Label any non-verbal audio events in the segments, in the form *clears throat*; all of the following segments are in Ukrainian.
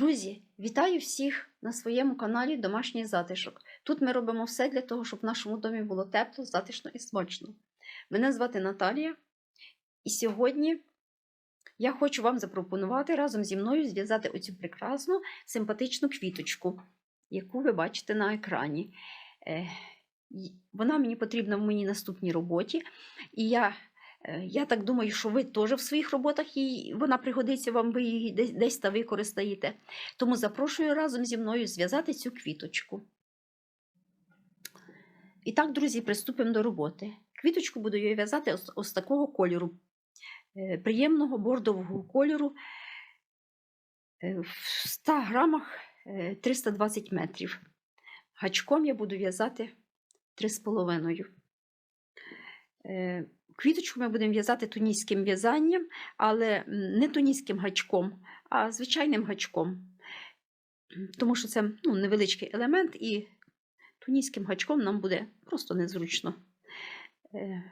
Друзі, вітаю всіх на своєму каналі Домашній затишок. Тут ми робимо все для того, щоб в нашому домі було тепло, затишно і смачно. Мене звати Наталія, і сьогодні я хочу вам запропонувати разом зі мною зв'язати оцю прекрасну симпатичну квіточку, яку ви бачите на екрані. Е, Вона мені потрібна в моїй наступній роботі, і я Я так думаю, що ви теж в своїх роботах їй, вона пригодиться вам, ви її десь, десь та використаєте. Тому запрошую разом зі мною зв'язати цю квіточку. І так, друзі, приступимо до роботи. Квіточку буду я в'язати ось, ось такого кольору, е, приємного бордового кольору. Е, В 100 грамах е, 320 метрів. Гачком я буду в'язати 3,5. Квіточку ми будемо в'язати туніським в'язанням, але не туніським гачком, а звичайним гачком. Тому що це ну, невеличкий елемент, і туніським гачком нам буде просто незручно. Е,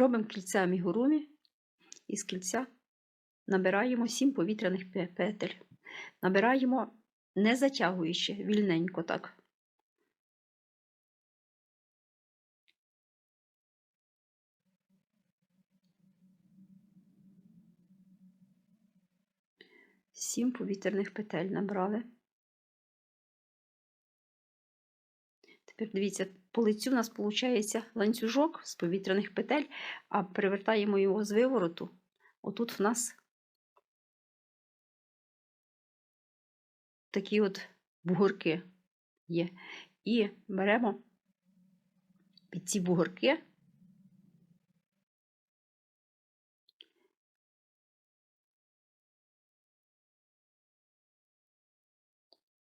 Робимо кільця амігурумі, і з кільця набираємо 7 повітряних петель. Набираємо не затягуючи, вільненько так. Сім повітряних петель набрали. Тепер дивіться, по лицю у нас виходить ланцюжок з повітряних петель, а перевертаємо його з вивороту. Отут в нас такі от бугорки є. І беремо під ці бугорки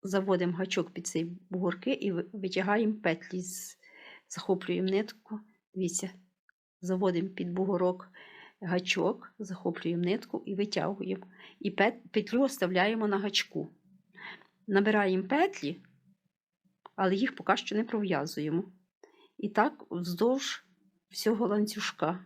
заводимо гачок під ці бугорки і витягаємо петлі, захоплюємо нитку. Дивіться, заводимо під бугорок гачок, захоплюємо нитку і витягуємо. І петлю оставляємо на гачку. Набираємо петлі, але їх поки що не пров'язуємо. І так вздовж всього ланцюжка.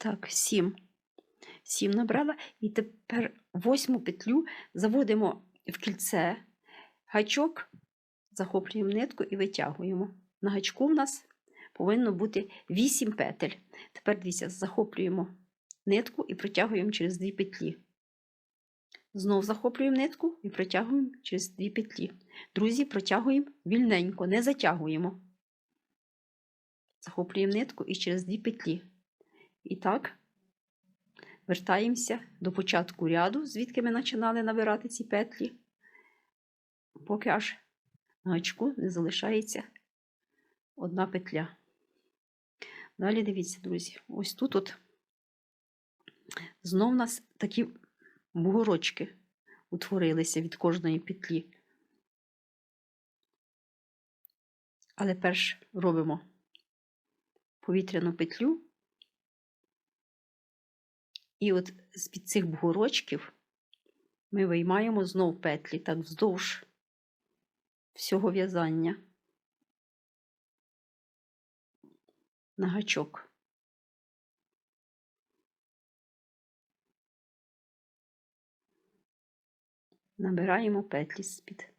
Так, сім. Сім набрала. І тепер восьму петлю заводимо в кільце гачок, захоплюємо нитку і витягуємо. На гачку в нас повинно бути 8 петель. Тепер дивіться, захоплюємо нитку і протягуємо через дві петлі. Знов захоплюємо нитку і протягуємо через дві петлі. Друзі, протягуємо вільненько, не затягуємо. Захоплюємо нитку і через дві петлі. І так, вертаємося до початку ряду, звідки ми починали набирати ці петлі, поки аж на гачку не залишається одна петля. Далі дивіться, друзі, ось тут от знов у нас такі бугорочки утворилися від кожної петлі. Але перш робимо повітряну петлю. І от з-під цих бугорочків ми виймаємо знов петлі так вздовж всього в'язання на гачок. Набираємо петлі з-під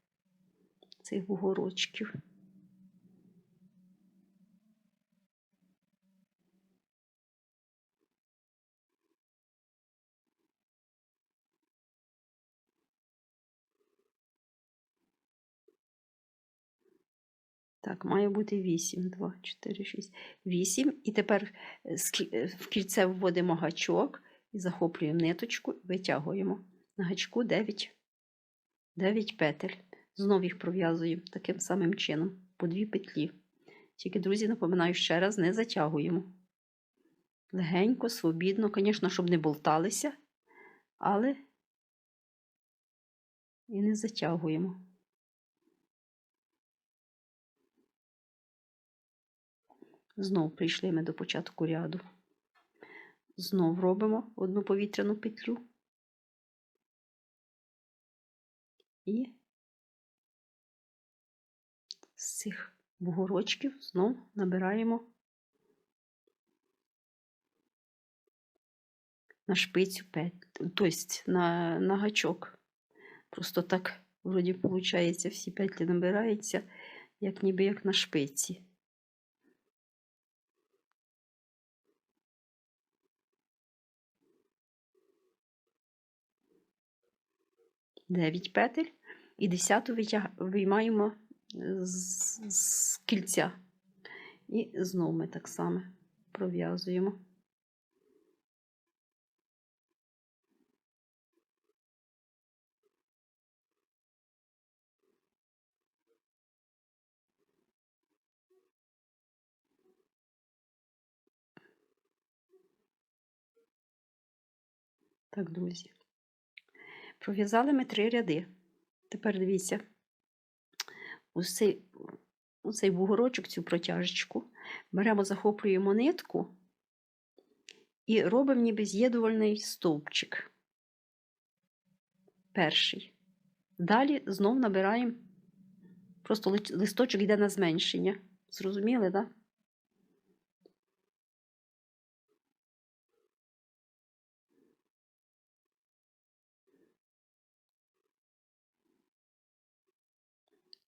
цих бугорочків. Так, має бути 8, 2, 4, 6, 8. І тепер е, е, в кільце вводимо гачок і захоплюємо ниточку і витягуємо. На гачку 9, 9 петель. Знов їх пров'язуємо таким самим чином, по дві петлі. Тільки, друзі, напоминаю ще раз, не затягуємо. Легенько, свобідно, звісно, щоб не болталися, але і не затягуємо. Знов прийшли ми до початку ряду. Знов робимо одну повітряну петлю. І з цих бугорочків знов набираємо на шпицю петлю, тобто на, на гачок. Просто так, вроді, виходить, всі петлі набираються, як ніби як на шпиці. Дев'ять петель і десяту витяг... виймаємо з, з кільця. І знову ми так само пров'язуємо. Так, друзі. Пров'язали ми три ряди. Тепер дивіться, ось цей, бугорочок, цю протяжечку, беремо, захоплюємо нитку і робимо ніби з'єднувальний стовпчик. Перший. Далі знов набираємо, просто листочок йде на зменшення. Зрозуміли, так?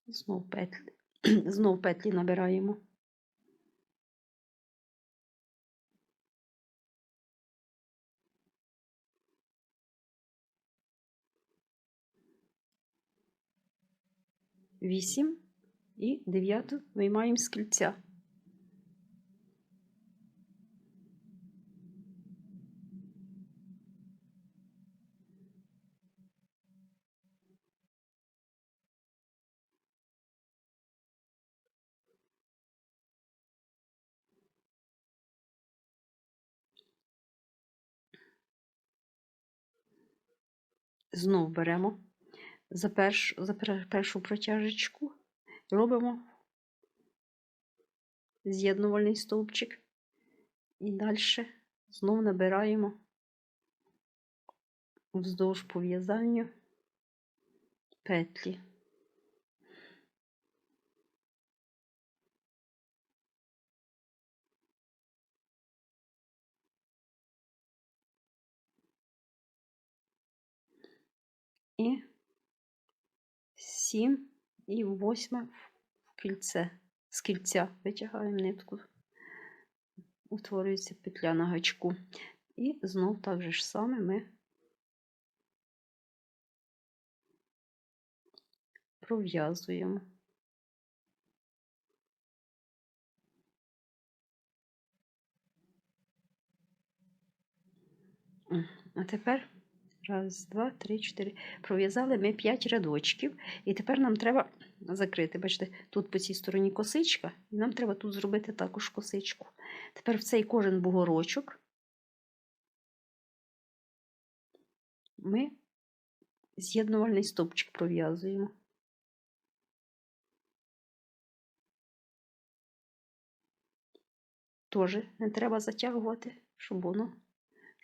Знов петлі, *clears throat* знов петлі набираємо. Вісім і дев'яту виймаємо з кільця. Знов беремо за, першу, за першу протяжечку, робимо з'єднувальний стовпчик і далі знов набираємо вздовж пов'язання петлі. І сім і восьме в кільце. З кільця витягаємо нитку, утворюється петля на гачку. І знов так же ж саме ми пров'язуємо. А тепер раз, два, три, чотири. Пров'язали ми 5 рядочків, і тепер нам треба закрити. Бачите, тут по цій стороні косичка, і нам треба тут зробити також косичку. Тепер в цей кожен бугорочок ми з'єднувальний стовпчик пров'язуємо. Теж не треба затягувати, щоб воно,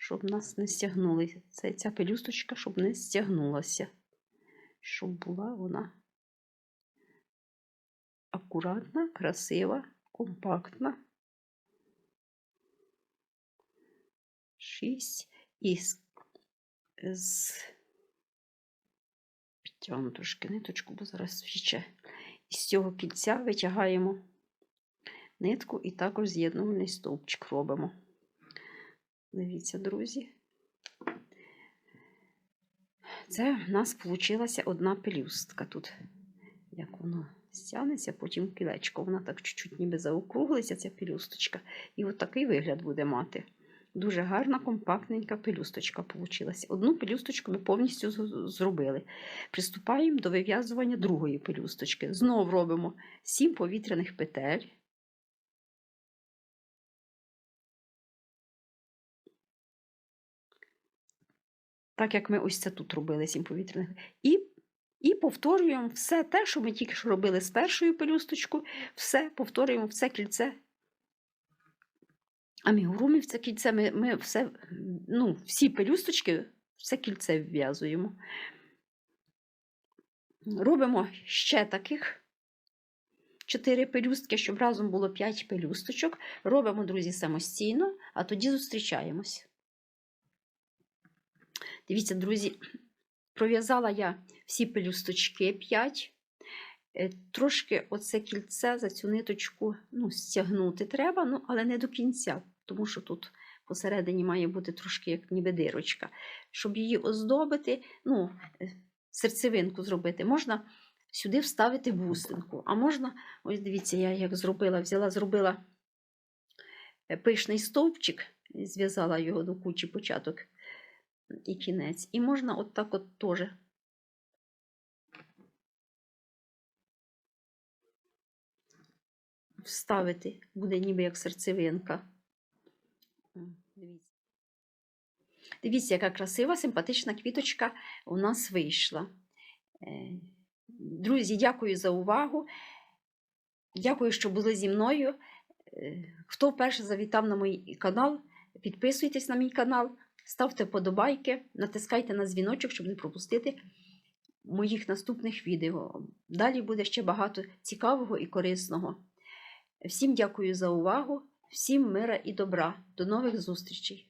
щоб нас не стягнули. Це ця пелюсточка, щоб не стягнулася, щоб була вона акуратна, красива, компактна. Шість і з, з... підтягну трошки ниточку, бо зараз втіче. І з цього кільця витягаємо нитку і також з'єднувальний стовпчик робимо. Дивіться, друзі. Це в нас вийшла одна пелюстка тут. Як воно стягнеться, потім кілечко. Вона так чуть-чуть ніби заокруглиться, ця пелюсточка. І от такий вигляд буде мати. Дуже гарна, компактненька пелюсточка вийшла. Одну пелюсточку ми повністю зробили. Приступаємо до вив'язування другої пелюсточки. Знову робимо 7 повітряних петель. Так як ми ось це тут робили 7 повітряних. І, і повторюємо все те, що ми тільки що робили з першою пелюсточкою, все повторюємо в це кільце амігурумів це кільце. Ми, ми все, ну, всі пелюсточки, все кільце вв'язуємо. Робимо ще таких 4 пелюстки, щоб разом було 5 пелюсточок. Робимо, друзі, самостійно, а тоді зустрічаємось. Дивіться, друзі, пров'язала я всі пелюсточки 5. Е, Трошки оце кільце за цю ниточку ну, стягнути треба, ну, але не до кінця, тому що тут посередині має бути трошки як ніби дирочка. Щоб її оздобити, ну, е, серцевинку зробити, можна сюди вставити бусинку. А можна, ось дивіться, я як зробила, взяла, зробила е, пишний стовпчик, зв'язала його до кучі початок і кінець. І можна от так от теж. Вставити, буде ніби як серцевинка. Дивіться. Дивіться, яка красива, симпатична квіточка у нас вийшла. Е, Друзі, дякую за увагу. Дякую, що були зі мною. Е, Хто вперше завітав на мій канал, підписуйтесь на мій канал, ставте подобайки, натискайте на дзвіночок, щоб не пропустити моїх наступних відео. Далі буде ще багато цікавого і корисного. Всім дякую за увагу, всім мира і добра. До нових зустрічей!